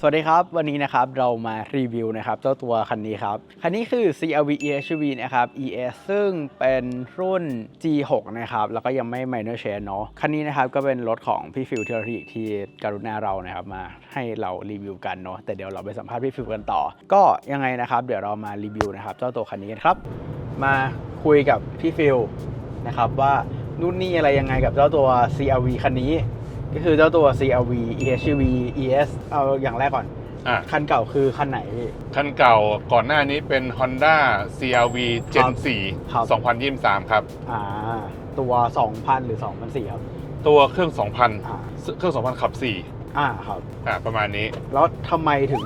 สวัสดีครับ วันนี้นะครับเรามารีวิวนะครับเจ้าตัวคันนี้ครับ คันนี้คือ CRV EHV นะครับ ES ซึ่งเป็นรุ่น G6 นะครับ แล้วก็ยังไม่ minor change เนาะคันนี้นะครับก็เป็นรถของพี่ฟิวเทอร์ทีที่กรุณาเรานะครับมาให้เรารีวิวกันเนาะแต่เดี๋ยวเราไปสัมภาษณ์พี่ฟิวกันต่อ ก็ยังไงนะครับ เดี๋ยวเรามารีวิวนะครับเจ้าตัวคันนี้กันครับ มาคุยกับพี่ฟิลนะครับว่านู่นนี่อะไรยังไงกับเจ้าตัว CRV คันนี้ ก็คือเจ้าตัว CRV EHV ES เอาอย่างแรกก่อน อะ คันเก่าคือคันไหนพี่คันเก่าก่อนหน้านี้เป็น Honda CRV Gen ครับ 4 2023 ครับ อ่า ตัว 2,000 หรือ 2,004ครับ ตัวเครื่อง อ่า 2,000 เครื่อง 2,000 ขับอ่าครับ4อะ ประมาณนี้ แล้วทำไมถึง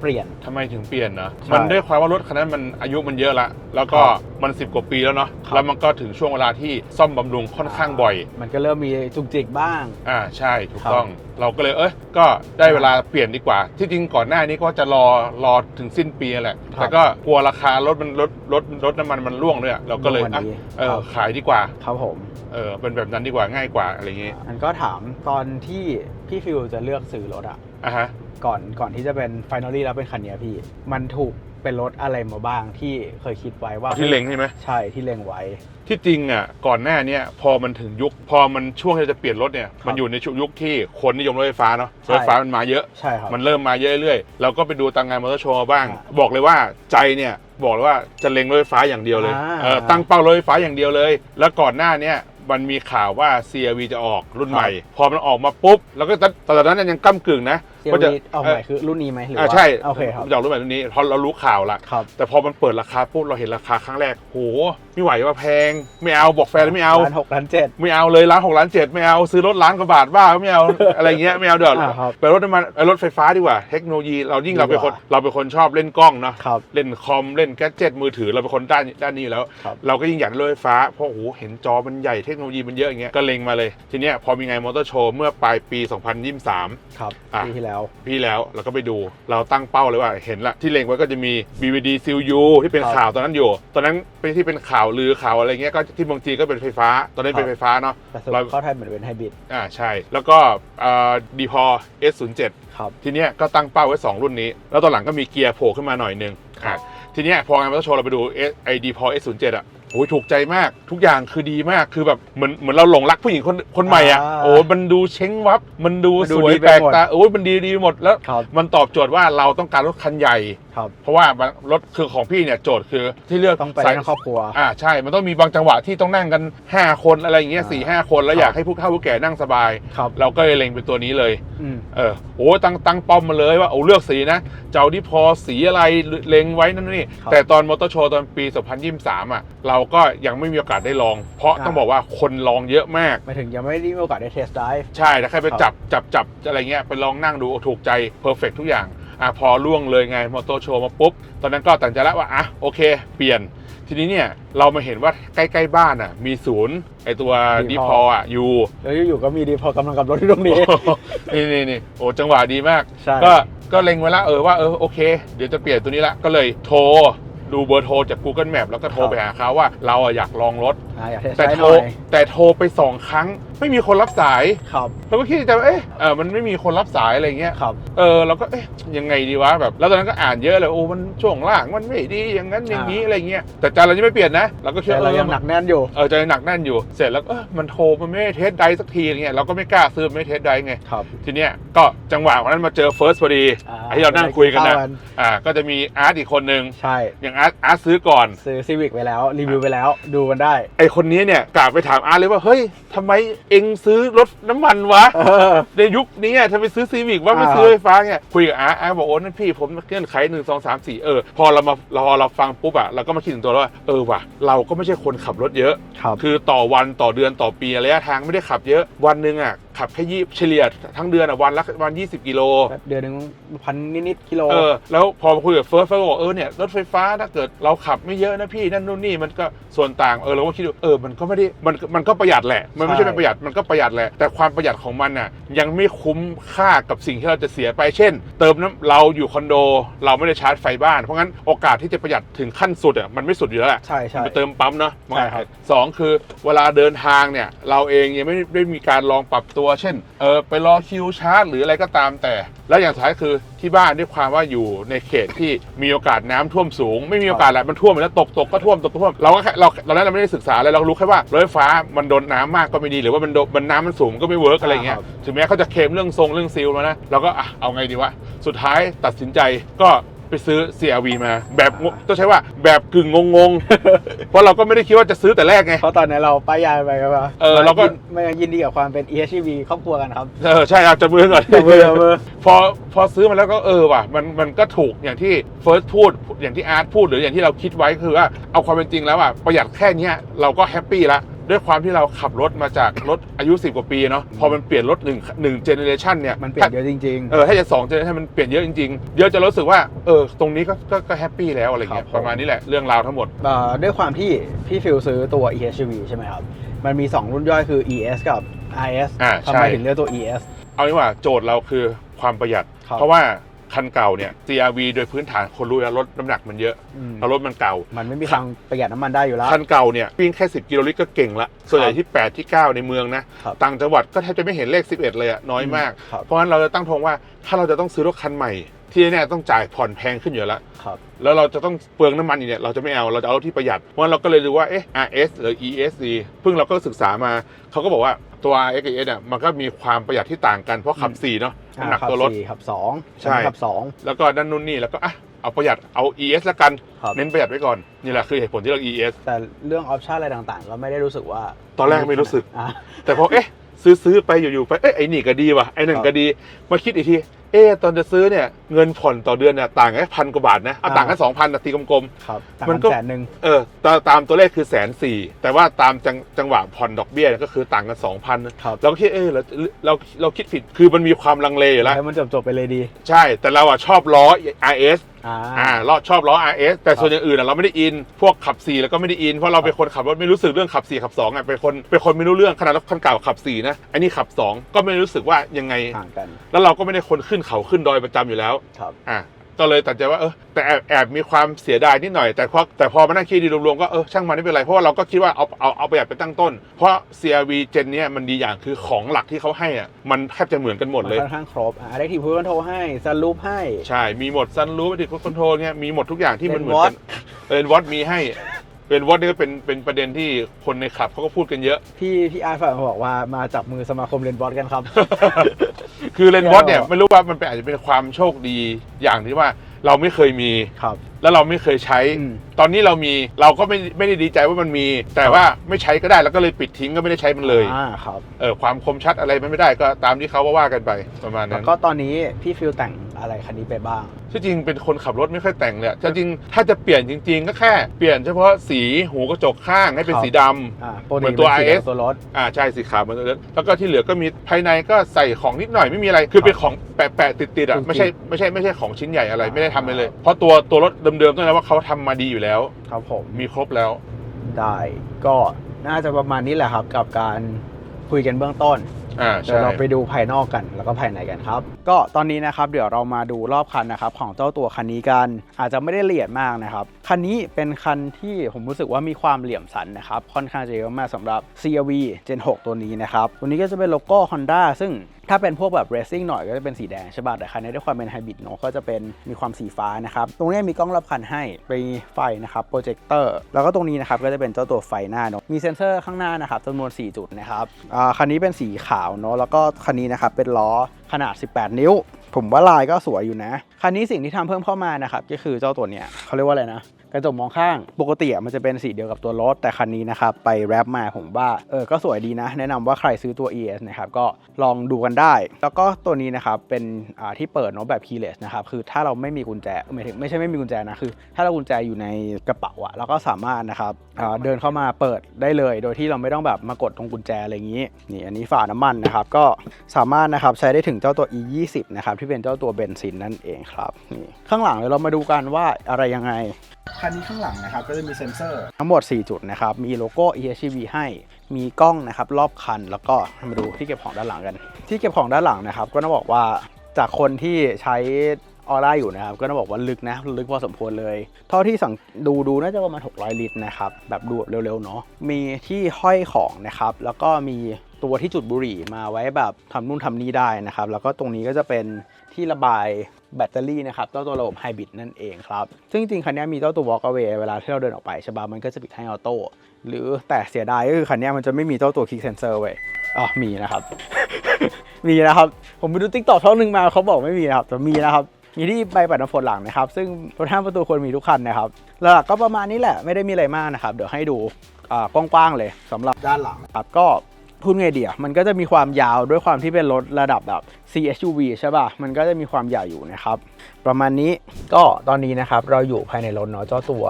เปลี่ยน ทำไมถึงเปลี่ยนเนาะใช่มันด้วยความว่ารถคันนั้นมันอายุมันเยอะละ แล้วก็ครับมัน10กว่าปีแล้วเนาะครับ แล้วมันก็ถึงช่วงเวลาที่ซ่อมบำรุงค่อนข้างบ่อย มันก็เริ่มมีจุกจิกบ้าง อ่าใช่ถูกครับต้องเราก็เลยเอ้ยก็ได้เวลาเปลี่ยนดีกว่า ที่จริงก่อนหน้านี้ก็จะรอรอถึงสิ้นปีนั่นแหละ ครับแต่ก็กลัวราคารถมันรถรถรถน้ำมันมันร่วงด้วยอะเราก็เลยร่วงวันอะนี้เอครัอบ ขายดีกว่าครับผม เออเป็นแบบนั้นดีกว่าง่ายกว่าอะไรอย่างงี้มันก็ถามตอนที่พี่ฟิวจะเลือกซื้อรถอะอะฮะ ก่อนก่อนที่จะเป็น Finally แล้วเป็นคันเนี้ยพี่ มันถูกเป็นรถอะไรมาบ้างที่เคยคิดไว้ว่าที่เล็งใช่ไหมใช่ที่เล็งไว้ ที่จริงอะก่อนหน้าเนี้ยพอมันถึงยุค พอมันช่วงที่จะเปลี่ยนรถเนี่ยครับมันอยู่ในช่วงยุคที่คนนิยมรถไฟฟ้าเนาะใช่รถไฟฟ้ามันมาเยอะใช่ครับมันเริ่มมาเยอะเรื่อยๆเราก็ไปดูตามงานมอเตอร์โชว์มาบ้างอ่าบอกเลยว่าใจเนี่ยบอกเลยว่าจะเล็งรถไฟฟ้าอย่างเดียวเลยอ่าเออตั้งเป้ารถไฟฟ้าอย่างเดียวเลย แล้วก่อนหน้าเนี้ยมันมีข่าวว่า CRV จะออกรุ่นใหม่ พอมันออกมาปุ๊บ แล้วก็ตอนนั้นยังก้ากึ่งนะเซียว่าจะวีเอาใหม่คือรุ่นนี้ไหมหรืออ่าว่าใช่โอเคครับจะออกรุ่นใหม่รุ่นนี้เพราะเรารู้ข่าวละครับ แต่พอมันเปิดราคาปุ๊บเราเห็นราคาครั้งแรกโหไม่ไหวว่าแพง ไม่เอาบอกแฟนเลยไม่เอา ล้านหกล้านเจ็ด ไม่เอาเลยล้านหกล้านเจ็ดไม่เอาซื้อรถล้านกว่าบาทบ้าไม่เอา อะไรเงี้ยไม่เอาเดี๋ยวอ่าครับไปรถน้ำมันไปรถไฟฟ้าดีกว่า เทคโนโลยีเรายิ่งเราเป็นคนดีกว่า เราเป็นคนชอบเล่นกล้องเนาะครับ เล่นคอมเล่นแกดเจ็ตมือถือเราเป็นคนด้านด้านนี้อยู่แล้ว ครับ เราก็ยิ่งอยากได้รถไฟฟ้าเพราะโอ้โหเห็นจอมันใหญ่เทคโนโลยีมันเยอะอย่างเงี้ยก็เล็งมาเลย ทีเนี้ยพอมีไงมอเตอร์โชว์เมื่อปลายปี 2023 ครับอะ ปีที่แล้วพี่แล้วเราก็ไปดูเราตั้งเป้าเลยว่าเห็นละที่เล็งไว้ก็จะมี BVD c u ที่เป็นครับข่าวตอนนั้นอยู่ ตอนนั้นเป็นที่เป็นข่าวลือข่าวอะไรเงี้ยก็ที่บางทีก็เป็นไฟฟ้า ตอนนั้นเป็นครับไฟฟ้าเนาะแต่สรุเราปเข้าไทยเหมือนเป็นไฮบริดอ่าใช่ แล้วก็ดีพอ S07 ครับทีเนี้ยก็ตั้งเป้าไว้ 2 รุ่นนี้ แล้วตอนหลังก็มีเกียร์โผล่ขึ้นมาหน่อยนึงครัอะบทีเนี้ยพองานมอเตอร์โชว์เราไปดูไอดีพอ S07 อะ โอ้ยถูกใจมากทุกอย่างคือดีมากคือแบบเหมือนเหมือนเราหลงรักผู้หญิงคนคนใหม่อะอ่าโอ้ยมันดูเช้งวับ มันดูมันดูสวยดีไปแปลกหมดตาโอ้ยมันดีดีหมดแล้ว ครับ มันตอบโจทย์ว่าเราต้องการรถคันใหญ่ครับเพราะว่ารถคือของพี่เนี่ยโจทย์คือที่เลือกต้องไปสายทั้งครอบครัว อ่าใช่มันต้องมีบางจังหวะที่ต้องนั่งกัน 5 คนอะไรอย่างเงี้ยอ่าสี่ห้าคนแล้วครับอยากให้ผู้เฒ่าผู้แก่นั่งสบาย ครับเราก็เลยเล็งเป็นตัวนี้เลย อืมเออโอ้ตั้งตั้งป้อมมาเลยว่าโอ้เลือกสีนะ เจ้าที่พอสีอะไรเล็งไว้นั่นนี่ ครับ แต่ตอนมอเตอร์โชว์ตอนปี 2023 อะ เราก็ยังไม่มีโอกาสได้ลอง เพราะอ่าต้องบอกว่าคนลองเยอะมาก หมายถึงยังไม่ได้มีโอกาสได้เทสไดฟ์ใช่ถ้าใครไปครับ จับจับจับอะไรเงี้ยไปลองนั่งดูถูกใจเพอร์เฟกทุกอย่าง อะพอล่วงเลยไงมอเตอร์โชว์มาปุ๊บ ตอนนั้นก็ตัดสินใจแล้วว่าอะโอเค เปลี่ยน ทีนี้เนี่ยเรามาเห็นว่าใกล้ๆบ้านอะมีศูนย์ไอตัวดีพออะอยู่แล้วอยู่ๆก็มีดีพอกำลังกับรถที่ตรงนี้ นี่นี่นี่โอ้จังหวะดีมาก ใช่ ก็ก็เล็งไว้แล้วเออว่าเออโอเค เดี๋ยวจะเปลี่ยนตัวนี้ละก็เลยโทร ดูเบอร์โทรจาก Google Map แล้วก็โทรครับไปหาเขาว่าเราอะอยากลองรถ อ่าอยากเทสไดแต่ฟ์โทหรน่อยแต่โทรไปสองครั้ง ไม่มีคนรับสายครับเราก็คิดในใจว่าเอ๊ะเออมันไม่มีคนรับสายอะไรเงี้ย ครับ เออเราก็เอ๊ะยังไงดีวะแบบแล้วตอนนั้นก็อ่านเยอะเลยโอ้มันช่วงล่างมันไม่ดีอย่างนั้นอย่างนี้อ่า อะไรเงี้ยแต่ใจเรายังไม่เปลี่ยนนะเราก็คิดแต่ว่าเราเออยังหนักแน่นอยู่ เออใจหนักแน่นอยู่เสร็จแล้วก็เออมันโทรมันไม่ได้เทสไดสักทีอะไรเงี้ยเราก็ไม่กล้าซื้อไม่เทสไดไงครับทีเนี้ยก็จังหวะวันนั้นมาเจอเฟิร์สพอดีอ่าไอ้ที่เรานั่งคุยกันนะเข้าอ่าก็จะมีอาร์ตอีกคนนึงใช่ อย่างอาร์ตอาร์ตซื้อก่อน ซื้อซีวิกไปแล้ว รีวิวไปแล้ว ดูกันได้ ไอคนนี้เนี่ยกลับไปถามอาร์ตเลยว่า เฮ้ยทำไมเอ็งซื้อรถน้ำมันวะเออในยุคนี้อะทำไมซื้อซีวิกว่าไม่อ่าซื้อไฟฟ้าเนี่ยคุยกับอาร์ตอาร์ตบอกโอ้นั่นพี่ผมเงื่อนไขหนึ่งสองสามสี่เออพอเรามาเราเราฟังปุ๊บอะเราก็มาคิดถึงตัวเราว่าเออว่ะเราก็ไม่ใช่คนขับรถเยอะ ครับ คือต่อวันต่อเดือนต่อปีระยะทางไม่ได้ขับเยอะวันหนึ่งอะขับแค่ยี่เฉลี่ยทั้งเดือนอะวันละวันยี่สิบกิโลแบบเดือนหนึ่งพันนิดๆกิโลเออแล้วพอมาคุยกับเฟิร์สเฟิร์สก็บอกเออเนี่ยรถไฟฟ้าถ้าเกิดเราขับไม่เยอะนะพี่นั่นนู่นนี่มันก็ส่วนต่างเออเราก็คิดดูเออมันก็ไม่ได้มันมันก็ประหยัดแหละ มันไม่ใช่ใช่ไม่ประหยัดมันก็ประหยัดแหละแต่ความประหยัดของมันน่ะยังไม่คุ้มค่ากับสิ่งที่เราจะเสียไปเช่น เติมน้ำเราอยู่คอนโด เราไม่ได้ชาร์จไฟบ้านเพราะงั้นโอกาสที่จะประหยัดถึงขั้นสุดอะมันไม่สุดอยู่แล้วแหละใช่ใช่ไปเติมปั๊มเนาะใช่ครับสองคือเวลาเดินทางเนี่ยเราเองยังไม่ได้มีการลองปรับตัวเช่นเออไปรอคิวชาร์จหรืออะไรก็ตามแต่ แล้วอย่างสุดท้ายคือที่บ้านด้วยความว่าอยู่ในเขตที่มีโอกาสน้ำท่วมสูง ไม่มีโอกาสแหละมันท่วมแล้วตกตกก็ท่วมตกก็ท่วมเราก็แค่เราตอนนั้นเราไม่ได้ศึกษาอะไรเรารู้แค่ว่ารถไฟฟ้ามันโดนน้ำมากก็ไม่ดีหรือว่ามันมันน้ำมันสูงก็ไม่เวิร์กอะไรเงี้ยถึงแม้เขาจะเคลมเรื่องทรงเรื่องซีลมานะเราก็อะเอาไงดีวะสุดท้ายตัดสินใจก็ ไปซื้อ CRV มาแบบงต้องใช้ว่าแบบกึ่งงงๆ เพราะเราก็ไม่ได้คิดว่าจะซื้อแต่แรกไง เพราะตอนนี้เราป้ายยาไปครับว่าเออเราก็มันยังยินดีกับความเป็น EHEV ครอบครัวกันครับ เออใช่ครับจะมือก่อนจับมือจับมือ พอพอซื้อมาแล้วก็เออว่ะมันมันก็ถูกอย่างที่เฟิร์สพูดอย่างที่อาร์ตพูดหรืออย่างที่เราคิดไว้คือว่าเอาความเป็นจริงแล้วอะประหยัดแค่เนี้ยเราก็แฮปปี้ละ ด้วยความที่เราขับรถมาจากรถอายุ 10 กว่าปีเนาะพอมันเปลี่ยนรถหนึ่งหนึ่งเจเนเรชันเนี่ยมันเปลี่ยนเยอะจริงเออถ้าจะสองเจเนอเรชันมันเปลี่ยนเยอะจริงๆเยอะจะรู้สึกว่าเออตรงนี้ก็ก็ก็แฮปปี้แล้วอะไรเงี้ยครับผมประมาณนี้แหละเรื่องราวทั้งหมดๆเอ่อด้วยความที่พี่ฟิลซื้อตัว EHEV ใช่ไหมครับมันมี 2 รุ่นย่อยคือ ES กับ RS อ่าทำใช่ไมถึงเลือกตัว ES เอางี้ว่าโจทย์เราคือความประหยัดครับเพราะว่า คันเก่าเนี่ย CRV โดยพื้นฐานคนรู้แล้วรถน้ำหนักมันเยอะอืมแล้วรถมันเก่า มันไม่มีทางประหยัดน้ำมันได้อยู่แล้ว คันเก่าเนี่ยวิ่งแค่ 10 กิโลลิตรก็เก่งละ ส่วนใหญ่ที่ 8 ที่ 9 ในเมืองนะ ครับต่างจังหวัดก็แทบจะไม่เห็นเลข 11 เลยอะน้อยมาก ครับ เพราะฉะนั้นเราจะตั้งทงว่าถ้าเราจะต้องซื้อรถคันใหม่ ที่แน่ๆต้องจ่ายผ่อนแพงขึ้นอยู่แล้ว ครับ แล้วเราจะต้องเปลืองน้ำมันอีกเนี่ยเราจะไม่เอาเราจะเอารถที่ประหยัดเพราะฉะนั้นเราก็เลยดูว่าเอ๊ะ RS หรือ ES ดีเพิ่งเราก็ศึกษามาเขาก็บอกว่า ตัว RS กับ ES เนี่ยมันก็มีความประหยัดที่ต่างกันเพราะขับ4เนาะน้ำหนักอ่าตัวรถขับสี่ขับสองใช่ขับสองแล้วก็ด้านนู้นนี่แล้วก็อะเอาประหยัดเอา ES ละกันครับเน้นประหยัดไว้ก่อน นี่แหละคือเหตุผลที่เรา ES แต่เรื่องออปชันอะไรต่างๆ ก็ไม่ได้รู้สึกว่า ตอนแรกไม่รู้สึกอะแต่พอเอ๊ะ ซื้อซื้อไปอยู่ๆไปเอ้ยไอ้นี่ก็ดีว่ะไอ้นั่ครันบก็ดี มาคิดอีกทีเอ๊ะตอนจะซื้อเนี่ยเงินผ่อนต่อเดือนเนี่ยต่างกันแค่พันกว่าบาทนะเอาอ่าต่างกันสองพันตีกลมครับต่างมักันนก็แสนหนึ่งๆเออตามตามตัวเลขคือแสนสี่แต่ว่าตามจังจังหวะผ่อนดอกเบี้ยเนี่ยก็คือต่างกันสองพันครับเราก็คิดเออเราเราเราคิดผิดคือมันมีความลังเลอยู่แล้วให้มันจบๆไปเลยดี ใช่แต่เราอะชอบล้อ RS อ่าอ่าเราชอบล้อ RS แต่ครับส่วนอย่างอื่นอะเราไม่ได้อิน พวกขับ4แล้วก็ไม่ได้อิน เพราะเราเป็นคนขับรถไม่รู้สึกเรื่องขับ4ขับ2อะเป็นคนเป็นคนไม่รู้เรื่องขนาดรถคันเก่าขับ4นะอันนี้ขับ 2 ก็ไม่รู้สึกว่ายังไงห่างกัน แล้วเราก็ไม่ได้คนขึ้นเขาขึ้นดอยประจำอยู่แล้วครับ อะ ก็เลยตัดใจว่าเออแต่แอบแอบมีความเสียดายนิดหน่อยแต่พอแต่พอมานั่งคิดดีรวมๆก็เออช่างมันไม่เป็นไรเพราะว่าเราก็คิดว่าเอาเอาเอาประหยัดไปตั้งต้น เพราะ CRV เจนเนี้ยมันดีอย่างคือของหลักที่เขาให้อะมันแทบจะเหมือนกันหมดเลยค่อนข้างครบอ่าได้ทีพูดคอนโทรให้ซันรูปให้ ใช่มีหมดซันรูฟติดคอนโทรลเนี่ยมีหมดทุกอย่างที่มันเหมือน Watt กันเอ็นวอตมีให้ เป็นวอตนี่ก็เป็นเป็นประเด็นที่คนในคลับเขาก็พูดกันเยอะ พี่พี่อาร์ตฝากมาบอกว่ามาจับมือสมาคมเรนบอสกันครับ คือเลนวอตเนี่ยเดี๋ยวไม่รู้ว่ามันเป็นอาจจะเป็นความโชคดีอย่างที่ว่าเราไม่เคยมี ครับ แล้วเราไม่เคยใช้ อืม ตอนนี้เรามีเราก็ไม่ไม่ได้ดีใจว่ามันมี แต่ว่าไม่ใช้ก็ได้แล้วก็เลยปิดทิ้งก็ไม่ได้ใช้มันเลยอ่าครับ เออความคมชัดอะไรมันไม่ได้ก็ตามที่เขาว่ากันไปประมาณแล้นั้วนก็ตอนนี้พี่ฟิลแต่งอะไรคันนี้ไปบ้าง ที่จริงเป็นคนขับรถไม่ค่อยแต่งเลยจริงๆถ้าจะเปลี่ยนจริง ๆ ก็แค่เปลี่ยนเฉพาะสีหูกระจกข้างให้เป็นครับ สีดำ อ่าปกเหมืติอนตัวป็สี IS ตัวรถ อ่าใช่สีขาวเหมันเลยแล้วก็ที่เหลือก็มีภายในก็ใส่ของนิดหน่อยไม่มีอะไร คือเป็นของแปะๆติดๆอะจริงๆไม่ใช่ไม่ใช่ไม่ใช่ของชิ้นใหญ่อะไรอ่าไม่ได้ทำไปเลย เพราะตัวตัวรถเดิมๆต้องนะว่าเขาทำมาดีอยู่แล้ว ครับผมมีครบแล้ว ได้ก็น่าจะประมาณนี้แหละครับ กับการคุยกันเบื้องต้น อ่าเดี๋ยใช่ วเราไปดูภายนอกกันแล้วก็ภายในกันครับ ก็ตอนนี้นะครับเดี๋ยวเรามาดูรอบคันนะครับของเจ้าตัวคันนี้กัน อาจจะไม่ได้ละเอียดมากนะครับ คันนี้เป็นคันที่ผมรู้สึกว่ามีความเหลี่ยมสันนะครับค่อนข้างจะเยอะมากสำหรับ CRV Gen 6 ตัวนี้นะครับ ตัวนี้ก็จะเป็นโลโก้ Honda ซึ่ง ถ้าเป็นพวกแบบ racing หน่อยก็จะเป็นสีแดงใช่ป่ะแต่คันนี้ด้วยความเป็นไฮบริดเนาะก็จะเป็นมีความสีฟ้านะครับ ตรงนี้มีกล้องรอบคันให้มีไฟนะครับโปรเจคเตอร์แล้วก็ตรงนี้นะครับก็จะเป็นเจ้าตัวไฟหน้าเนาะมีเซ็นเซอร์ข้างหน้านะครับจำนวน 4 จุดนะครับอ่าคันนี้เป็นสีขาวเนาะแล้วก็คันนี้นะครับเป็นล้อขนาด 18 นิ้ว ผมว่าลายก็สวยอยู่นะ คันนี้สิ่งที่ทำเพิ่มเข้ามานะครับ ก็คือเจ้าตัวเนี้ยเขาเรียกว่าอะไรนะกระจกมองข้างปกติมันจะเป็นสีเดียวกับตัวรถ แต่คันนี้นะครับ ไปแรปมาผมว่าเออก็สวยดีนะ แนะนำว่าใครซื้อตัว ES นะครับ ก็ลองดูกันได้ แล้วก็ตัวนี้นะครับ เป็นอ่าที่เปิดเนาะแบบ keyless นะครับ คือถ้าเราไม่มีกุญแจไม่ถึงไม่ใช่ไม่มีกุญแจนะคือ ถ้าเรากุญแจอยู่ในกระเป๋าอะเราก็สามารถนะครับเดินเข้ามาเปิดได้เลย โดยที่เราไม่ต้องแบบมากดตรงกุญแจอะไรอย่างนี้นี่อันนี้ฝาน้ำมันนะครับก็สามารถนะครับใช้ได้ถึงเจ้าตัว E 2 0 นะครับที่เป็นเจ้าตัวเบนซินนั่นเองครับนี่ข้างหลังเดี๋ยวเรามาดูกันว่าอะไรยังไงคันนี้ข้างหลังนะครับก็จะมีเซ็นเซอร์ทั้งหมด 4 จุดนะครับ มีโลโก้ EHEV ให้มีกล้องนะครับรอบคันแล้วก็มาดูที่เก็บของด้านหลังกัน ที่เก็บของด้านหลังนะครับ ก็ต้องบอกว่าจากคนที่ใช้ออร่าอยู่นะครับ ก็ต้องบอกว่าลึกนะ ลึกพอสมควรเลยเท่าที่สังดูดูน่าจะประมาณ 600 ลิตรนะครับ แบบดูแบบเร็วๆเนาะมีที่ห้อยของนะครับ แล้วก็มี ตัวที่จุดบุหรี่มาไว้แบบทำนู่นทำนี่ได้นะครับ แล้วก็ตรงนี้ก็จะเป็นที่ระบายแบตเตอรี่นะครับเจ้าตัวระบบไฮบริดนั่นเองครับ ซึ่งจริงๆ คันนี้มีเจ้าตัว walk away เวลาที่เราเดินออกไปใช่ปะมันก็จะปิดให้ออโต้หรือแต่เสียดายก็คือคันนี้มันจะไม่มีเจ้าตัว kick sensor เว้ยอ๋อมีนะครับ มีนะครับ ผมไปดูติ๊กต็อกช่องหนึ่งมาเขาบอกไม่มีนะครับแต่มีนะครับมีที่ใบปัดน้ำฝนหลังนะครับ ซึ่งรถห้างประตูควรมีทุกคันนะครับหลักๆก็ประมาณนี้แหละไม่ได้มีอะไรมากนะครับ เดี๋ยวให้ดูกว้างๆเลยสำหรับด้านหลังครับก็ พูดไงเดียมันก็จะมีความยาวด้วยความที่เป็นรถระดับแบบ CSUV ใช่ป่ะ มันก็จะมีความใหญ่อยู่นะครับ ประมาณนี้ก็ตอนนี้นะครับเราอยู่ภายในรถเนาะเจ้าตัว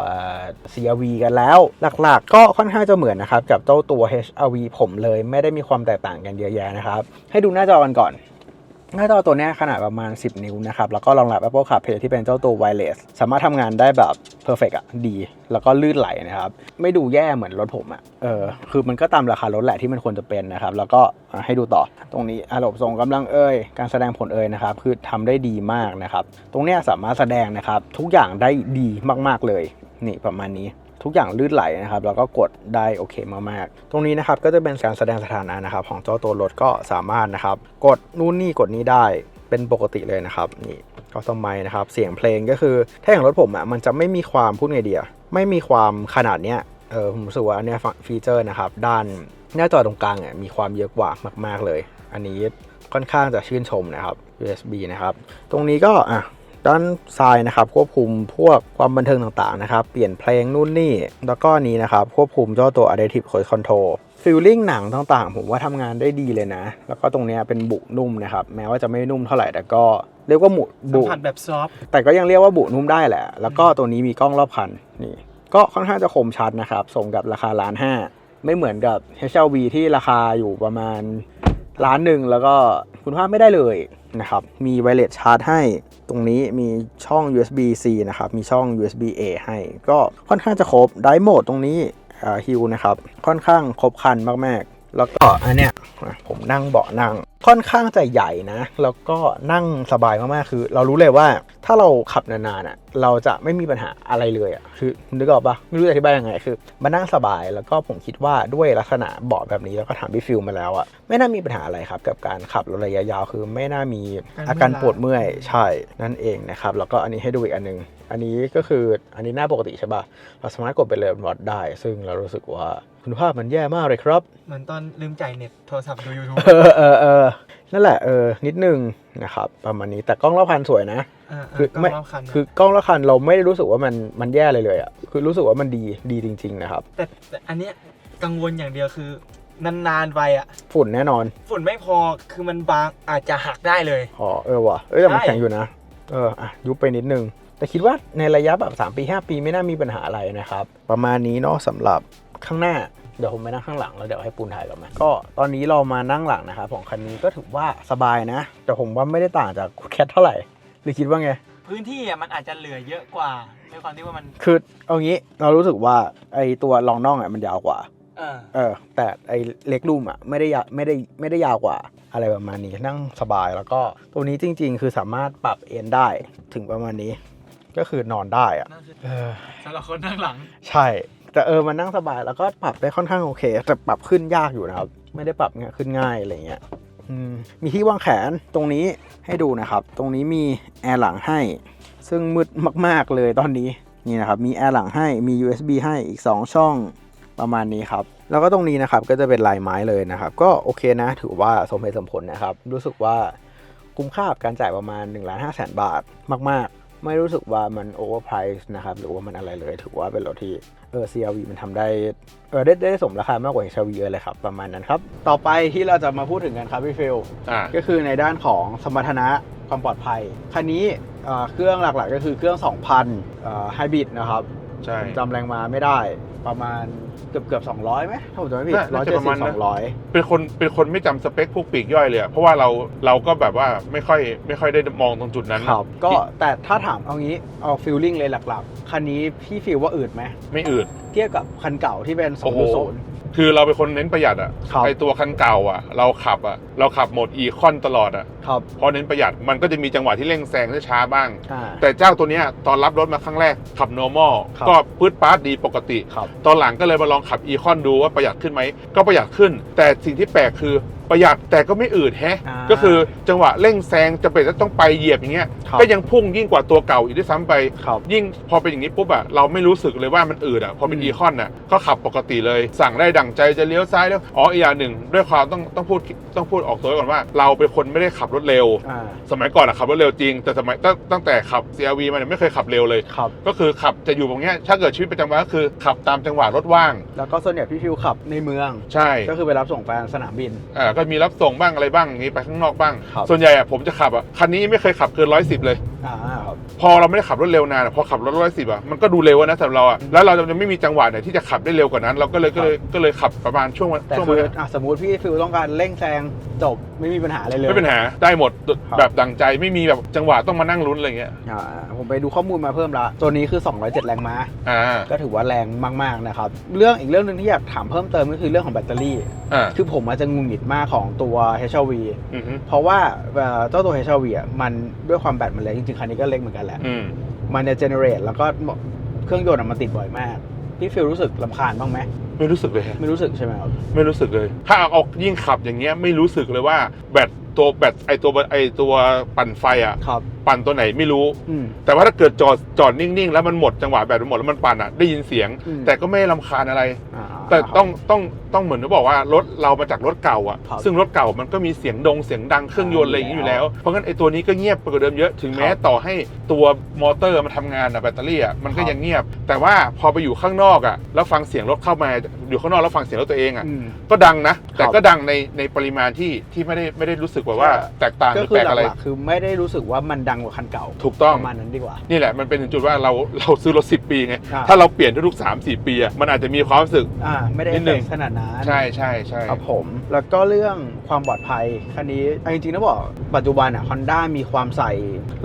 CRV กันแล้ว หลักๆ ก็ค่อนข้างจะเหมือนนะครับกับเจ้าตัว HRV ผมเลยไม่ได้มีความแตกต่างกันเยอะแยะนะครับ ให้ดูหน้าจอกันก่อน หน้าจอตัวนี้ขนาดประมาณ 10 นิ้วนะครับ แล้วก็รองรับ Apple CarPlay ที่เป็นเจ้าตัว Wireless สามารถทำงานได้แบบ perfect อะดี แล้วก็ลื่นไหลนะครับ ไม่ดูแย่เหมือนรถผมอะเออคือมันก็ตามราคารถแหละที่มันควรจะเป็นนะครับ แล้วก็ให้ดูต่อตรงนี้อารมณ์ทรงกำลังเอ่ยการแสดงผลเอ่ยนะครับ คือทำได้ดีมากนะครับ ตรงนี้สามารถแสดงนะครับ ทุกอย่างได้ดีมากๆเลย นี่ประมาณนี้ ทุกอย่างลื่นไหลนะครับแล้วก็กดได้โอเคมากๆ ตรงนี้นะครับก็จะเป็นการแสดงสถานะนะครับ ของเจ้าตัวรถก็สามารถนะครับ กดนู่นนี่กดนี้ได้เป็นปกติเลยนะครับนี่ก็สมัยนะครับ เสียงเพลงก็คือถ้าอย่างรถผมอะมันจะไม่มีความพูดไงเดียไม่มีความขนาดเนี้ยเออผมรู้สึกว่าอันเนี้ยฟีเจอร์นะครับ ด้านหน้าจอตรงกลางเนี่ยมีความเยอะกว่ามาก ๆเลย อันนี้ค่อนข้างจะชื่นชมนะครับ USB นะครับ ตรงนี้ก็อะ ด้านซ้ายนะครับควบคุมพวกความบันเทิงต่างๆนะครับ เปลี่ยนเพลงนู่นนี่ แล้วก็นี้นะครับควบคุมเจ้าตัว Adaptive Cruise Control ฟิลลิ่งหนังต่างๆ ผมว่าทำงานได้ดีเลยนะ แล้วก็ตรงเนี้ยเป็นบุนุ่มนะครับ แม้ว่าจะไม่นุ่มเท่าไหร่แต่ก็เรียกว่าหมุสัมบุผัสแบบซอฟต์แต่ก็ยังเรียกว่าบุนุ่มได้แหละ แล้วก็ตัวนี้มีกล้องรอบคันนี่ ก็ค่อนข้างจะคมชัดนะครับสมกับราคาล้านห้าไม่เหมือนกับ HLV ที่ราคาอยู่ประมาณล้านหนึ่งแล้วก็คุณภาพไม่ได้เลยนะครับ มีไวเลสชาร์จให้ ตรงนี้มีช่อง USB C นะครับ มีช่อง USB A ให้ ก็ค่อนข้างจะครบไดโหมดตรงนี้ฮิวนะครับ ค่อนข้างครบครันมากๆ แล้วก็อันเนี้ยผมนั่งเบาะนั่งค่อนข้างจะใหญ่นะ แล้วก็นั่งสบายมากๆ คือ เรารู้เลยว่าถ้าเราขับนานๆอะ เราจะไม่มีปัญหาอะไรเลยอะ คือนึกออกปะไม่รู้จะอธิบายยังไง คือมันนั่งสบาย แล้วก็ผมคิดว่าด้วยลักษณะเบาะแบบนี้แล้วก็ถามพี่ฟิลมาแล้วอะ ไม่น่ามีปัญหาอะไรครับ กับการขับรถระยะยาว คือไม่น่ามีอาการปวดเมื่อย ใช่ นั่นเองนะครับ แล้วก็อันนี้ให้ดูอีกอันนึง อันนี้ก็คือ อันนี้หน้าปกติใช่ปะเราสามารถกดไปเลยวัดได้ ซึ่งเรารู้สึกว่าคุณภาพมันแย่มากเลยครับ เหมือนตอนลืมจ่ายเน็ตโทรศัพท์ดู YouTube เออเออเออนั่นแหละเออนิดนึงนะครับประมาณนี้แต่กล้องรอบคันสวยนะอ่าคือก็ไม่รอบคันนะคือกล้องรอบคันเราไม่ได้รู้สึกว่ามันมันแย่เลยเลยอะคือรู้สึกว่ามันดีดีจริง ๆ นะครับแต่แต่อันเนี้ยกังวลอย่างเดียวคือนานๆไปอะ ฝุ่นแน่นอน ฝุ่นไม่พอคือมันบางอาจจะหักได้เลยอ๋อเออว่ะเออแต่มันใช่แข็งอยู่นะเอออะยุบไปนิดนึง แต่คิดว่าในระยะแบบ3ปี 5 ปีไม่น่ามีปัญหาอะไรนะครับ ประมาณนี้เนาะสำหรับข้างหน้า เดี๋ยวผมไปนั่งข้างหลังแล้วเดี๋ยวให้ปูนถ่ายกับมันก็ตอนนี้เรามานั่งหลังนะครับของคันนี้ก็ถือว่าสบายนะ แต่ผมว่าไม่ได้ต่างจากแคทเท่าไหร่หรือคิดว่าไง พื้นที่อะมันอาจจะเหลือเยอะกว่าด้วยความที่ว่ามันคือเอางี้เรารู้สึกว่าไอตัวรองน่องอะมันยาวกว่าเออเออ แต่ไอเล็กรูมอะไม่ได้ยาไม่ได้ไม่ได้ยาวกว่าอะไรประมาณนี้นั่งสบายแล้วก็ตัวนี้จริง ๆ คือสามารถปรับเอนได้ถึงประมาณนี้ ก็คือนอนได้อะนั่นคือเออสำหรับคนนั่งหลัง ใช่ แต่เออมันนั่งสบายแล้วก็ปรับได้ค่อนข้างโอเค แต่ปรับขึ้นยากอยู่นะครับ ไม่ได้ปรับง่ายขึ้นง่ายอะไรเงี้ยมมีที่วางแขนตรงนี้ให้ดูนะครับ ตรงนี้มีแอร์หลังให้ ซึ่งมืดมาก ๆ เลยตอนนี้นี่นะครับ มีแอร์หลังให้มี USB ให้อีก 2 ช่องประมาณนี้ครับ แล้วก็ตรงนี้นะครับก็จะเป็นลายไม้เลยนะครับ ก็โอเคนะ ถือว่าสมเหตุสมผลนะครับ รู้สึกว่าคุ้มค่ากับการจ่ายประมาณ1นึ่งล้านห้าแสนบาทมาก ๆ ไม่รู้สึกว่ามันโอเวอร์ไพรส์นะครับ หรือว่ามันอะไรเลย ถือว่าเป็นรถที่เออ CRV มันทำได้เออได้ได้สมราคามากกว่า HRV เยอะเลยครับ ประมาณนั้นครับ ต่อไปที่เราจะมาพูดถึงกันครับพี่ฟิลอ่าก็คือในด้านของสมรรถนะความปลอดภัย คันนี้เอ่อเครื่องหลักๆก็คือเครื่อง 2,000ไฮบริดนะครับใช่จำแรงมาไม่ได้ ประมาณเกือบเกือบ200ไหมถ้าผมจำไม่ผิดน่าร้อยน่าจะเจ็ดประสิมาณบนั้สนองร้อยเป็นคนเป็นคนไม่จำสเปคพวกปีกย่อยเลยอะเพราะว่าเราเราก็แบบว่าไม่ค่อยไม่ค่อยได้มองตรงจุดนั้นครับก็แต่ถ้าถามเอางี้เอาฟิลลิ่งเลยหลักๆคันนี้พี่ฟิลว่าอืดไหมไม่อืดเทียบกับคันเก่าที่เป็นโอ้โห2.0 คือเราเป็นคนเน้นประหยัดอะครับ ไอตัวคันเก่าอะ เราขับอะเราขับโหมดอีคอนตลอดอะครับเพราะเน้นประหยัดมันก็จะมีจังหวะที่เร่งแซงช้าๆบ้าง อ่า แต่เจ้าตัวเนี้ยตอนรับรถมาครั้งแรกขับ normal ครับ ก็ปื๊ดปาร์ดดีปกติ ครับ ตอนหลังก็เลยมาลองขับอีคอนดูว่าประหยัดขึ้นไหมก็ประหยัดขึ้น แต่สิ่งที่แปลกคือ ประหยัดแต่ก็ไม่อืดแฮะ อ่าก็คือจังหวะเร่งแซงจะเป็นจะต้องไปเหยียบอย่างเงี้ยครับ ก็ยังพุ่งยิ่งกว่าตัวเก่าอีกด้วยซ้ำไป ครับ ยิ่งพอเป็นอย่างนี้ปุ๊บอะเราไม่รู้สึกเลยว่ามันอืดอะพอเป็นอืม อีคอนอะก็ขับปกติเลย สั่งได้ดั่งใจจะเลี้ยวซ้ายแล้วอ๋ออีกอย่างหนึ่ง ด้วยความต้องต้องพูดต้องพูดออกตัวไว้ก่อนว่า เราเป็นคนไม่ได้ขับรถเร็ว อ่าสมัยก่อนอะขับรถเร็วจริง แต่สมัยตั้งตั้งแต่ขับ CRV มาเนี่ยไม่เคยขับเร็วเลย ครับ ก็คือขับจะอยู่ตรงเนี้ยถ้าเกิดชีวิตประจำวันก็คือขับตามจังหวะรถว่าง แล้วก็ส่วนใหญ่พี่ฟิวขับในเมือง ใช่ก็คือไปรับส่งแฟนสนามบินอ่าก็มีรับส่งบ้างอะไรบ้างอย่างนี้ไปข้างนอกบ้าง ครับ ส่วนใหญ่อะผมจะขับอะคันนี้ไม่เคยขับเกินร้อยสิบเลย อ่าครับ พอเราไม่ได้ขับรถเร็วนานอะพอขับรถร้อยสิบอะมันก็ดูเร็วอะนะสำหรับเราอะแล้วเราจะไม่มีจังหวะไหนที่จะขับได้เร็วกว่านั้น เราก็เลยก็เลยก็เลยขับประมาณช่วงวันแต่ช่วงคือวันอะสมมติพี่ฟิวต้องการเร่งแซงจบไม่มีปัญหาอะไรเลย ไม่เป็นปัญหาได้หมดครับ แบบดังใจไม่มีแบบจังหวะต้องมานั่งลุ้นอะไรเงี้ยอ่าผมไปดูข้อมูลมาเพิ่มละตัวนี้คือ 207 แรงม้า อ่าก็ถือว่าแรงมาก ๆ นะครับ เรื่องอีกเรื่องหนึ่งที่อยากถามเพิ่มเติมก็คือเรื่องของแบตเตอรี่ อ่า คือผมอาจจะงุนงิดมากของตัว HRV อือฮึเพราะว่าเอ่อเจ้าตัว HRV อะมันด้วยความแบตมันเล็กจริงๆคันนี้ก็เล็กเหมือนกันแหละอืมมันจะเจเนเรตแล้วก็เครื่องยนต์อะมันติดบ่อยมาก พี่ฟิลรู้สึกลำคาญบ้างไหมไม่รู้สึกเลยฮะไม่รู้สึกใช่ไหมครับไม่รู้สึกเลย ถ้าเอาเอายิ่งขับอย่างเงี้ยไม่รู้สึกเลยว่าแบต ตัวแบตไอตัวไอตัวปั่นไฟอะครับปั่นตัวไหนไม่รู้ อืม แต่ว่าถ้าเกิดจอดจอดนิ่งๆ แล้วมันหมดจังหวะแบตมันหมดแล้วมันปั่นอะได้ยินเสียง อืม แต่ก็ไม่ได้รำคาญอะไร อ่า แต่ครับต้องต้องต้องเหมือนที่บอกว่ารถเรามาจากรถเก่าอะครับซึ่งรถเก่ามันก็มีเสียงดงเสียงดังเครื่องยนต์อะไรอย่างนี้อยู่แล้ว เพราะงั้นไอ้ตัวนี้ก็เงียบกว่าเดิมเยอะถึงแม้ครับต่อให้ตัวมอเตอร์มันทำงานอะแบตเตอรี่อะมันก็ครับ ยังเงียบ แต่ว่าพอไปอยู่ข้างนอกอะแล้วฟังเสียงรถเข้ามาอยู่ข้างนอกแล้วฟังเสียงรถตัวเองอะอืม ก็ดังนะแต่ครับ ก็ดังในในปริมาณที่ที่ไม่ได้ไม่ได้รู้สึกแบบว่าใช่แตกต่างหก็รือคือแปลกอะไร หลักๆคือไม่ได้รู้สึกว่ามันดังกว่าคันเก่าถูกต้อง ประมาณนั้นดีกว่า นี่แหละมันเป็นถึงจุดว่าเราเราซื้อรถ 10 ปีไง อ่า ถ้าเราเปลี่ยนทุกๆ3 4 ปีอะมันอาจจะมีความรู้สึก อ่าไม่ได้นิดหนึ่งเฟกขนาดนั้น ใช่ใช่ใช่ ครับผม แล้วก็เรื่องความปลอดภัย คันนี้เอาจริงๆต้องบอกปัจจุบันอะ Honda มีความใส่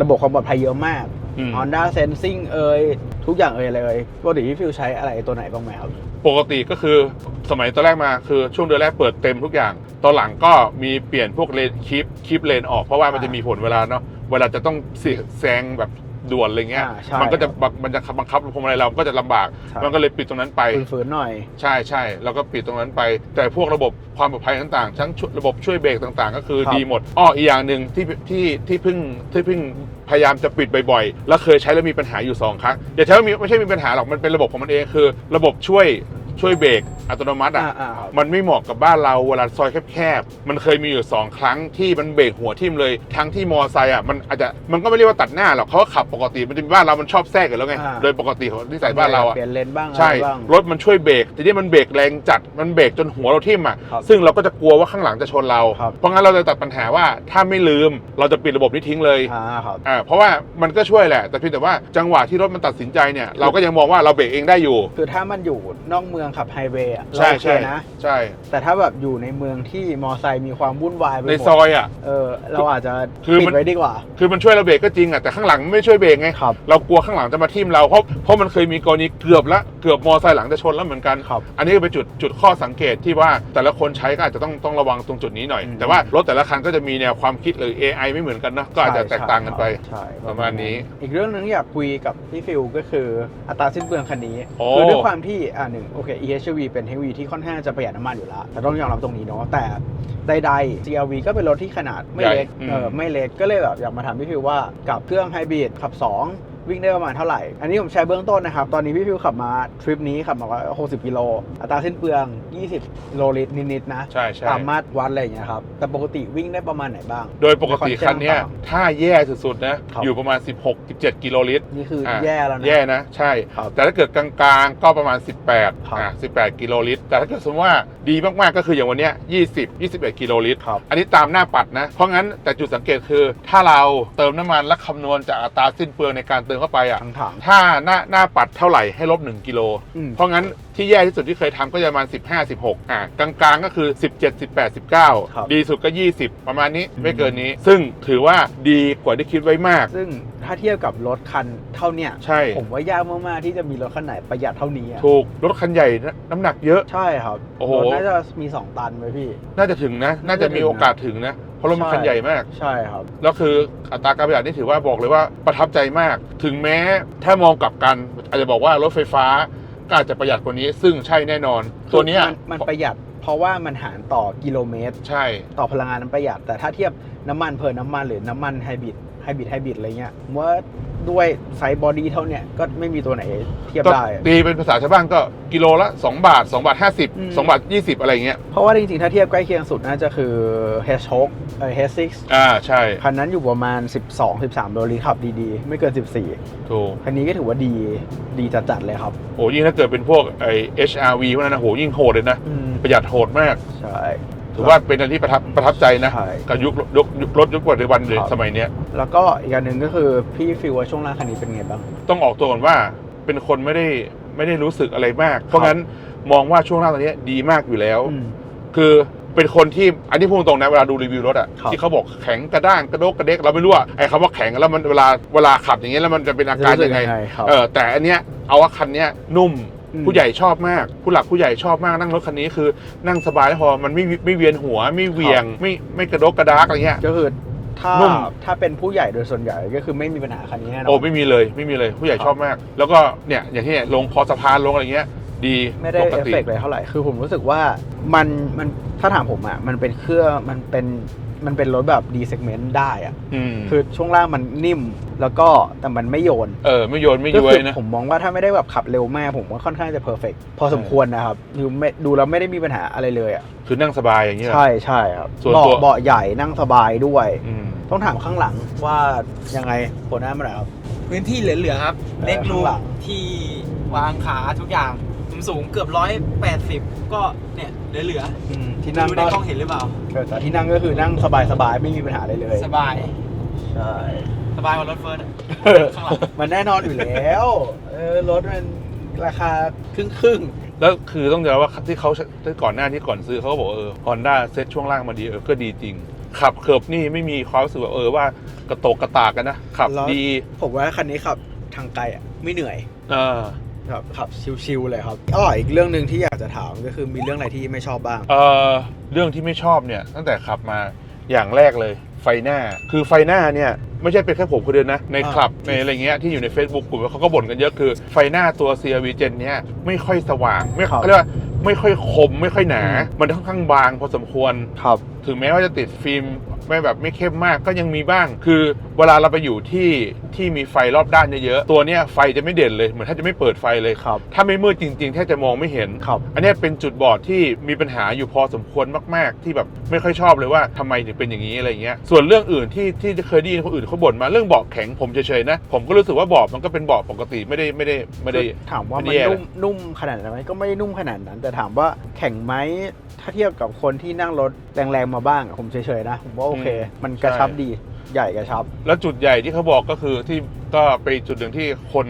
ระบบความปลอดภัยเยอะมาก อืม Honda Sensing เอ่ยทุกอย่างเอ่ยเลยปกติพี่ฟิวใช้อะไรตัวไหนบ้างไหมครับ ปกติก็คือสมัยตอนแรกมาคือช่วงเดือนแรกเปิดเต็มทุกอย่าง ตอนหลังก็มีเปลี่ยนพวกเลนคลิปคลิปเลนออกเพราะว่ามันจะมีผลเวลาเนาะเวลาจะต้องเสียแซงแบบ ด่วนอะไรเงี้ย อ่าใช่มันก็จะบังมันจะบังคับพวงมาลัยเราก็จะลำบาก ใช่ มันก็เลยปิดตรงนั้นไป ฝืนๆหน่อย ใช่ใช่แล้วก็ปิดตรงนั้นไป แต่พวกระบบความปลอดภัยต่างๆ ทั้งชุดระบบช่วยเบรกต่างๆ ก็คือครับดีหมดอ้ออีกอย่างหนึ่งที่ที่ที่เพิ่งที่เพิ่งพยายามจะปิดบ่อยๆ แล้วเคยใช้แล้วมีปัญหาอยู่สองครั้งอย่าใช้ว่ามีไม่ใช่มีปัญหาหรอกมันเป็นระบบของมันเองคือ ระบบช่วยช่วยเบรก อัตโนมัติอะ อ่าๆครับมันไม่เหมาะกับบ้านเราเวลาซอยแคบๆ มันเคยมีอยู่ 2 ครั้งที่มันเบรกหัวทิ่มเลย ทั้งที่มอไซค์อะมันอาจจะมันก็ไม่เรียกว่าตัดหน้าหรอกเขาก็ขับปกติมันจะมีบ้านเรามันชอบแทรกกันแล้วไง อ่า โดยปกติของนิสัยบ้านเราอะ เปลี่ยนเลนบ้างใช่ อะไรบ้าง รถมันช่วยเบรก ทีนี้มันเบรกแรงจัด มันเบรกจนหัวเราทิ่มอะ ครับซึ่งเราก็จะกลัวว่าข้างหลังจะชนเรา ครับ เพราะงั้นเราเลยตัดปัญหาว่าถ้าไม่ลืมเราจะปิดระบบนี้ทิ้งเลย อ่าครับ อ่า เพราะว่ามันก็ช่วยแหละ แต่เพียงแต่ว่าจังหวะที่รถมันตัดสินใจเนี่ย เราก็ยังมองว่าเราเบรกเองได้อยู่ คือถ้ามันอยู่นอกเมืองขับไฮเวย์อะใช่เราโอเคใช่นะ ใช่ แต่ถ้าแบบอยู่ในเมืองที่มอไซค์มีความวุ่นวายไปหมดในซอยอะ เออเราอาจจะคือปิมัดนไว้ดีกว่า คือมันช่วยเราเบรกก็จริงอะแต่ข้างหลังมันไม่ช่วยเบรกไงครับ เรากลัวข้างหลังจะมาทิ่มเราเพราะเพราะมันเคยมีกรณีเกือบละเกือบมอไซค์หลังจะชนแล้วเหมือนกัน ครับ อันนี้ก็เป็นจุดจุดข้อสังเกตที่ว่าแต่ละคนใช้ก็อาจจะต้องต้องระวังตรงจุดนี้หน่อย อืม แต่ว่ารถแต่ละคันก็จะมีแนวความคิดหรือ AI ไม่เหมือนกันนะก็อาจจะแตกต่างกันไป ใช่ประมาณนี้อีกเรื่องหนึงที่อยากคุยกับพี่ฟิลก็คืออัตราสิ้นเปลืองคันนี้ โอ้ คือด้วยความที่อ่าหนึ่งโอเค EHV เป็นเทคโนโลยีที่ค่อนข้างจะประหยัดน้ำมันอยู่แล้วแต่ต้องยอมรับตรงนี้เนาะแต่ใดๆ CRV ก็เป็นรถที่ขนาดไม่เล็กใหญ่อืม เออไม่เล็กก็เลยแบบอยากมาถามพี่ฟิวว่ากับเครื่องไฮบริดขับ 2 วิ่งได้ประมาณเท่าไหร่ อันนี้ผมใช้เบื้องต้นนะครับ ตอนนี้พี่ฟิวขับมาทริปนี้ขับมา60 กิโล อัตราสิ้นเปลือง 20กิโลลิตรนิดๆนะ ใช่ใช่สามารถวัดอะไรอย่างเงี้ยครับ แต่ปกติวิ่งได้ประมาณไหนบ้าง โดยปกติคันเนี้ยในคอนเทนต์ต่างถ้าแย่สุดๆนะครับอยู่ประมาณ 16-17 กิโลลิตร นี่คืออะแย่แล้วนะ แย่นะ ใช่ครับแต่ถ้าเกิดกลางๆก็ประมาณ 18ครับอะ18 กิโลลิตร แต่ถ้าเกิดสมมติว่าดีมากๆก็คืออย่างวันเนี้ย20 21 กิโลลิตรครับอันนี้ตามหน้าปัดนะ เพราะงั้นแต่จุดสังเกตคือ ถ้าเราเติมน้ำมันและคำนวณจากอัตราสิ้นเปลืองในการเติมติมเข้าไปอะทั้งถังถ้าหน้าหน้าปัดเท่าไหร่ให้ลบ1กิโล อืม เพราะงั้นที่แย่ที่สุดที่เคยทำก็จะประมาณ 15 16อะกลางๆก็คือ 17 18 19 ดีสุดก็ 20 ประมาณนี้ไม่เกินนี้ ซึ่งถือว่าดีกว่าที่คิดไว้มาก ซึ่งถ้าเทียบกับรถคันเท่าเนี้ยใช่ ผมว่ายากมากๆที่จะมีรถคันไหนประหยัดเท่านี้อะถูกรถคันใหญ่นะน้ำหนักเยอะ ใช่ครับโอ้โห รถน่าจะมี2ตันไหมพี่ น่าจะถึงนะ น่าจะมีโอกาสถึงนะ เพราะรถมันคันใหญ่มาก ใช่ครับ แล้วคืออัตราการประหยัดนี่ถือว่าบอกเลยว่าประทับใจมาก ถึงแม้ถ้ามองกลับกัน อาจจะบอกว่ารถไฟฟ้า ก็อาจจะประหยัดกว่านี้ ซึ่งใช่แน่นอน ตัวเนี้ยมันมันประหยัด เพราะว่ามันหารต่อกิโลเมตร ใช่ ต่อพลังงานนั้นประหยัด แต่ถ้าเทียบน้ำมันเพลินน้ำมันหรือน้ำมันไฮบริด ไฮบริดไฮบริดอะไรเงี้ยผมว่าด้วยไซส์บอดี้เท่าเนี้ยก็ไม่มีตัวไหนเทียบก็ได้ตีเป็นภาษาชาวบ้านก็กิโลละ 2 บาท 2 บาท อืม 50 2 บาท 20 อะไรเงี้ยเพราะว่าจริงๆ ถ้าเทียบใกล้เคียงสุดน่าจะคือ h 6 เอ่อ H6 อ่าใช่คันนั้นอยู่ประมาณ 12 13โลลิตรขับดีๆ ไม่เกิน 14 ถูกคันนี้ก็ถือว่าดีดีจัดๆเลยครับ โอ้ยิ่งถ้าเกิดเป็นพวกไอ HRV พวกนั้นนะโหยิ่งโหดเลยนะ อืมประหยัดโหดมาก ใช่ ถือว่าเป็นอะไรที่ประทับประทับใจนะใช่ กับยุคยุคยุครถยุคปัจจุบันเลยครับสมัยเนี้ย แล้วก็อีกอันหนึ่งก็คือพี่ฟิวว่าช่วงล่างคันนี้เป็นไงบ้าง ต้องออกตัวก่อนว่าเป็นคนไม่ได้ไม่ได้รู้สึกอะไรมาก เพราะงั้นมองว่าช่วงล่างตอนนี้ยดีมากอยู่แล้วอืมคือเป็นคนที่อันนี้พูดตรงนะเวลาดูรีวิวรถอะครับที่เขาบอกแข็งกระด้างกระโดกกระเดกเราไม่รู้อะไอ้คำว่าแข็งแล้วมันเวลาเวลาขับอย่างเงี้ยแล้วมันจะเป็นอาการยังไง ครับ เออแต่อันเนี้ยเอาว่าคันเนี้ยนุ่มอืม ผู้ใหญ่ชอบมาก ผู้หลักผู้ใหญ่ชอบมากนั่งรถคันนี้คือนั่งสบายพอมันไม่ไม่เวียนหัวไม่เหวียงไม่ไม่กระโดกกระดากอะไรเงี้ยก็คือถ้านุ่มถ้าเป็นผู้ใหญ่โดยส่วนใหญ่ก็คือไม่มีปัญหาคันนี้แน่นอนโอ้ไม่มีเลยไม่มีเลยผู้ใหญ่ครับชอบมาก แล้วก็เนี่ยอย่างที่เนี่ยลงคอสะพานลงอะไรเงี้ยดีไม่ได้ปกเอฟติเฟกต์อะไรเท่าไหร่คือผมรู้สึกว่ามันมันถ้าถามผมอะมันเป็นเครื่องมันเป็น มันเป็นรถแบบดีเซกเมนต์ได้อะอืมคือช่วงล่างมันนิ่มแล้วก็แต่มันไม่โยนเออไม่โยนไม่ก็ย้วคืยนะ ผมมองว่าถ้าไม่ได้แบบขับเร็วมากผมว่าค่อนข้างจะเพอร์เฟกพอสมควรนะครับคือไม่ดูแล้วไม่ได้มีปัญหาอะไรเลยอะคือนั่งสบายอย่างเงี้ย ใช่ใช่ครับส่วนเบาะตัวเบาะใหญ่นั่งสบายด้วย อืม ต้องถามข้างหลังว่ายังไงโผล่หน้ามาหน่อยครับ พื้นที่เหลือๆครับ เออเล็กรูข้างหลัง ที่วางขาทุกอย่าง ผมสูงเกือบร้อยแปดสิบก็เนี่ยเหลืออืมที่ๆนั่งดูในก็กล้องเห็นหรือเปล่า เออแต่ที่นั่งก็คือนั่งสบายสบายๆไม่มีปัญหาอะไรเลยสบาย ใช่ สบายกว่ารถเฟิร์สอะข้างหลัง มันแน่นอนอยู่แล้ว เออรถมันราคาครึ่งครึ่งแล้วคือต้องยอมรับว่าที่เขาที่ก่อนหน้าที่ก่อนซื้อเขาก็บอกว่าเออฮอนด้าเซ็ตช่วงล่างมาดีเออก็ดีจริง ขับเขิบนี่ไม่มีความรู้สึกว่าเออว่ากระโตกกระตากกันนะ ขับดีๆผมว่าคันนี้ขับทางไกลอะไม่เหนื่อย เออ ครับขับชิวๆเลยครับอ๋ออีกเรื่องหนึ่งที่อยากจะถามก็คือมีเรื่องอะไรที่ไม่ชอบบ้าง เออเรื่องที่ไม่ชอบเนี่ยตั้งแต่ขับมาอย่างแรกเลยไฟหน้า คือไฟหน้าเนี่ย ไม่ใช่เป็นแค่ผมคนเดียวนะ ในอ่าคลับในอะไรเงี้ยที่อยู่ใน Facebook กลุ่มเขาก็บ่นกันเยอะคือ ไฟหน้าตัว CRV Gen เนี้ยไม่ค่อยสว่าง ไม่ครับเขาเรียกว่าไม่ค่อยคมไม่ค่อยหนาอืมมันค่อนข้างบางพอสมควรครับถึงแม้ว่าจะติดฟิล์มไม่แบบไม่เข้มมากก็ยังมีบ้าง คือเวลาเราไปอยู่ที่ที่มีไฟรอบด้านเยอะๆ ตัวเนี้ยไฟจะไม่เด่นเลย เหมือนถ้าจะไม่เปิดไฟเลยครับ ถ้าไม่มืดจริงๆ แทบจะมองไม่เห็นครับ อันเนี้ยเป็นจุดบอดที่มีปัญหาอยู่พอสมควรมาก ๆ ที่แบบไม่ค่อยชอบเลยว่าทำไมถึงเป็นอย่างนี้อะไรเงี้ย ส่วนเรื่องอื่นที่ที่เคยได้ยินคนอื่นเขาบ่นมาเรื่องเบาะแข็งผมเฉยๆนะ ผมก็รู้สึกว่าเบาะมันก็เป็นเบาะปกติไม่ได้ไม่ได้ไม่ได้ ถามว่าไม่มันได้แย่ นุ่มนุ่มขนาดนั้นไหมก็ไม่ได้นุ่มขนาดนั้น แต่ถามว่าแข็งไหมถ้าเทียบกับคนที่นั่งรถแรงๆมาบ้างอะผมเฉยๆนะผมว่าโอเค มันกระชับดีใหญ่กระชับ แล้วจุดใหญ่ที่เขาบอกก็คือที่ก็ไปจุดหนึ่งที่คน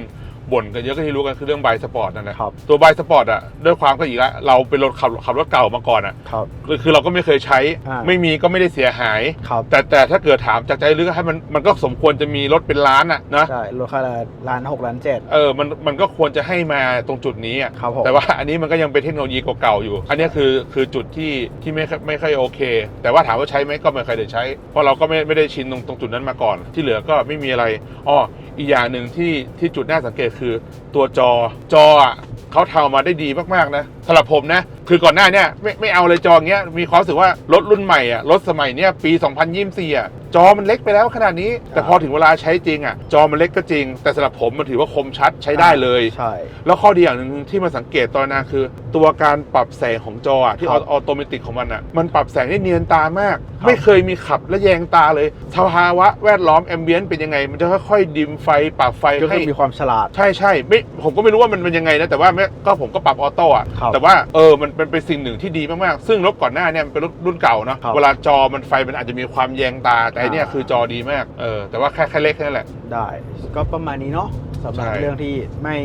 บ่นกันเยอะก็ที่รู้กันคือเรื่องไบสปอร์ตนั่นแหละครับ ตัวไบสปอร์ตอะด้วยความก็อีกแล้วเราเป็นรถขับขับรถเก่ามาก่อนอะครับ คือคือเราก็ไม่เคยใช้อ่า ไม่มีก็ไม่ได้เสียหาย ครับแต่แต่ถ้าเกิดถามจากใจลึกให้มันมันก็สมควรจะมีรถเป็นล้านอะนะใช่รถคันละล้านหกล้านเจ็ดเออมันมันก็ควรจะให้มาตรงจุดนี้อะ ครับผม แต่ว่าอันนี้มันก็ยังเป็นเทคโนโลยีเก่าๆอยู่ อันนี้คือคือจุดที่ที่ไม่ค่อยไม่ค่อยโอเค แต่ว่าถามว่าใช้ไหมก็ไม่เคยได้ใช้ เพราะเราก็ไม่ไม่ได้ชินตรงตรงจุดนั้นมาก่อน ที่เหลือก็ไม่มีอะไร อ้อ อีกอย่างหนึ่งที่ที่จุดน่าสังเกตคือตัวจอจออะเขาทำมาได้ดีมากๆนะ สำหรับผมนะ คือก่อนหน้าเนี้ยไม่ไม่เอาเลยจออย่างเงี้ย มีความรู้สึกว่ารถรุ่นใหม่อะรถสมัยเนี้ยปี 2024อะจอมันเล็กไปแล้วขนาดนี้ แต่พอถึงเวลาใช้จริงอะ จอมันเล็กก็จริง แต่สำหรับผมมันถือว่าคมชัดใช้ได้เลย ใช่ แล้วข้อดีอย่างหนึ่งที่มาสังเกตตอนนั้นคือ ตัวการปรับแสงของจออะที่คอรับอโตเมติกของมันอะมันปรับแสงได้เนียนตามาก ครับ ไม่เคยมีขับและแยงตาเลยสภาวะแวดล้อมแอมเบียนต์เป็นยังไง มันจะค่อยๆดิมไฟปรับไฟก็ให้คือมีความฉลาด ใช่ใช่ไม่ผมก็ไม่รู้ว่ามันเป็นยังไงนะ แต่ว่าไม่ก็ผมก็ปรับออโต้อะครับแต่ว่าเออมันเป็นเป็นสิ่งหนึ่งที่ดีมากๆ ซึ่งรถก่อนหน้าเนี่ยมันเป็นรถรุ่นเก่าเนาะครับ เวลาจอมันไฟมันอาจจะมีความแยงตาแต่อันเนี่ยอ่าคือจอดีมากเออแต่ว่าแค่แค่เล็กแค่นั้นแหละ ได้ก็ประมาณนี้เนาะสำหรับใช่ เรื่องที่ไม่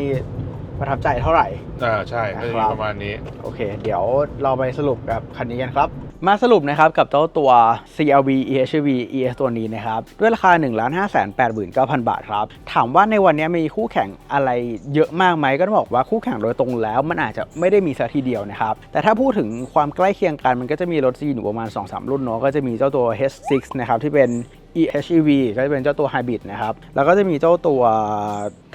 ประทับใจเท่าไหร่ อ่าใช่ก็จะมีครับประมาณนี้ โอเค เดี๋ยวเราไปสรุปกับคันนี้กันครับ มาสรุปนะครับกับเจ้าตัว CRV EHV ES ตัวนี้นะครับด้วยราคา 1 5 8 9 0 0 0 บาทครับ ถามว่าในวันนี้มีคู่แข่งอะไรเยอะมากไหมก็ต้องบอกว่าคู่แข่งโดยตรงแล้ว มันอาจจะไม่ได้มีสักทีเดียวนะครับ แต่ถ้าพูดถึงความใกล้เคียงกันมันก็จะมีรถจีนอยู่ประมาณ 2-3 รุ่นเนาะก็จะมีเจ้าตัว H6 นะครับที่เป็น EHEV ก็จะเป็นเจ้าตัว Hybrid นะครับ แล้วก็จะมีเจ้าตัว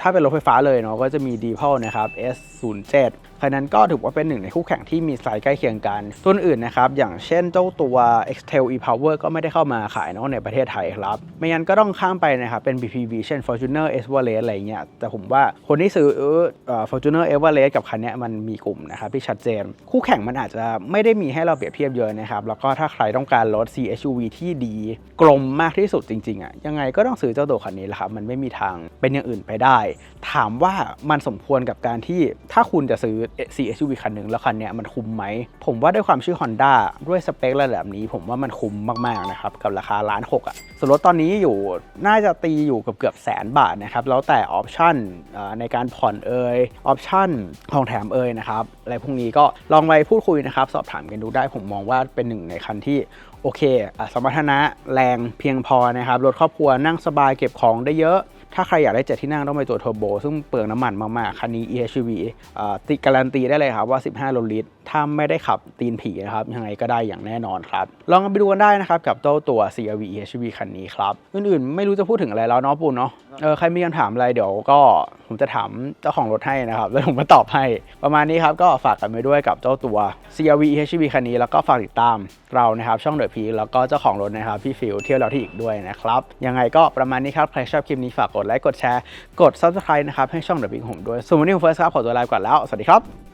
ถ้าเป็นรถไฟฟ้าเลยเนาะก็จะมี d e p o l นะครับ S07 คันนั้นก็ถือว่าเป็นหนึ่งในคู่แข่งที่มีไซส์ใกล้เคียงกันตัวนอื่นนะครับ อย่างเช่นเจ้าตัว Xtel e-Power ก็ไม่ได้เข้ามาขายเนาะในประเทศไทยครับ ไม่งั้นก็ต้องข้ามไปนะครับ เป็น BPV เช่น Fortuner Everest อะไรเงี้ย แต่ผมว่าคนที่ซื้ออ Fortuner Everest กับคันนี้มันมีกลุ่มนะครับที่ชัดเจน คู่แข่งมันอาจจะไม่ได้มีให้เราเปรียบเทียบเยอะนะครับ แล้วก็ถ้าใครต้องการรถ CHUV ที่ดี กลมมากที่สุดจริงๆอะ ยังไงก็ต้องซื้อเจ้าตัวคันนี้แหละครับ มันไม่มีทางเป็นอย่างอื่นไปได้ ถามว่ามันสมควรกับการที่ถ้าคุณจะซื้อ CHUV คันหนึ่งแล้วคันเนี้ยมันคุ้มไหม ผมว่าด้วยความชื่อ Honda ด้วยสเปคระดับนี้ ผมว่ามันคุ้มมากๆนะครับกับราคาล้านหกอะส่วนรถตอนนี้อยู่น่าจะตีอยู่กับเกือบแสนบาทนะครับแล้วแต่ออปชั่นในการผ่อนเอ่ยออปชั่นของแถมเอ่ยนะครับอะไรพวกนี้ก็ลองไปพูดคุยนะครับ สอบถามกันดูได้ผมมองว่าเป็นหนึ่งในคันที่โอเค สมรรถนะแรงเพียงพอนะครับรถครอบครัวนั่งสบายเก็บของได้เยอะ ถ้าใครอยากได้เจ็ดที่นั่งต้องไปตัวเทอร์โบ ซึ่งเปลืองน้ำมันมากๆ คันนี้ EHV อ่าติการันตีได้เลยครับว่า 15 โลลิตร ถ้าไม่ได้ขับตีนผีนะครับ ยังไงก็ได้อย่างแน่นอนครับ ลองกันไปดูกันได้นะครับ กับเจ้าตัว CRV EHV คันนี้ครับ อื่นๆ ไม่รู้จะพูดถึงอะไรแล้วเนาะปูนเนาะเออใครมีคำถามอะไรเดี๋ยวก็ผมจะถามเจ้าของรถให้นะครับแล้วผมมาตอบให้ ประมาณนี้ครับก็ฝากกันไปด้วยกับเจ้าตัว CRV EHV คันนี้แล้วก็ฝากติดตามเรานะครับช่องเดอะพีแล้วก็เจ้าของรถนะครับพี่ฟิลเที่ยวเราที่อีกด้วยนะครับยังไงก็ประมาณนี้ครับใครชอบคลิปนี้ฝากกดไลค์กดแชร์กด subscribe นะครับให้ช่องเดอะพีของผมด้วยส่วนวันนี้ผมเฟิร์สครับขอตัวลาไปก่อนแล้ว สวัสดีครับ